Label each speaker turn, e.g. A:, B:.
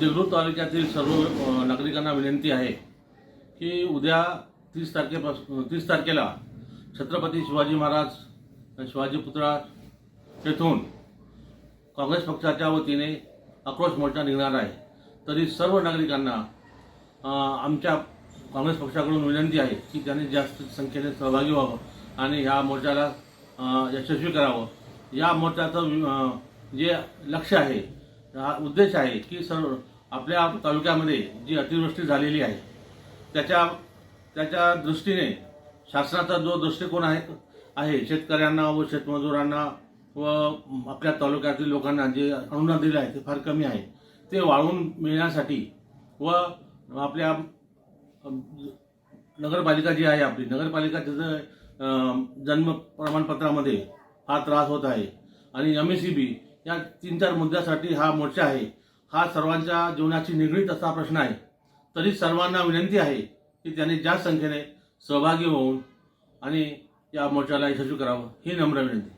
A: देगलूर तालुक्यातील सर्व नागरिकांना विनंती आहे की उद्या तीस तारखेपासून तीस तारखेला छत्रपती शिवाजी महाराज शिवाजी पुतळा येथून काँग्रेस पक्षाच्या वतीने आक्रोश मोर्चा निघणार आहे. तरी सर्व नागरिकांना आमच्या काँग्रेस पक्षाकडून विनंती आहे की त्यांनी जास्त संख्येने सहभागी व्हावं आणि ह्या मोर्चाला यशस्वी करावं. या मोर्चाचं वि- जे लक्ष आहे हा उद्देश आहे की सर्व आपल्या तालुक्यामध्ये जी अतिवृष्टी झालेली आहे त्याच्या त्याच्या दृष्टीने शासनाचा जो दृष्टिकोन आहे आहे शेतकऱ्यांना व शेतमजुरांना व आपल्या तालुक्यातील लोकांना जे अनुदान दिलं आहे ते फार कमी आहे ते वाळवून मिळण्यासाठी व आपल्या नगरपालिका जी आहे आपली नगरपालिका त्याचं जन्म प्रमाणपत्रामध्ये फार त्रास होत आहे. आणि एम एस सी बी या तीन चार मुद्द्यासाठी हा मोर्चा आहे. हा सर्वांच्या जीवनाशी निगडीत असा प्रश्न आहे. तरी सर्वांना विनंती आहे की त्यांनी जास्त संख्येने सहभागी होऊन आणि या मोर्चाला यशस्वी करावं ही नम्र विनंती.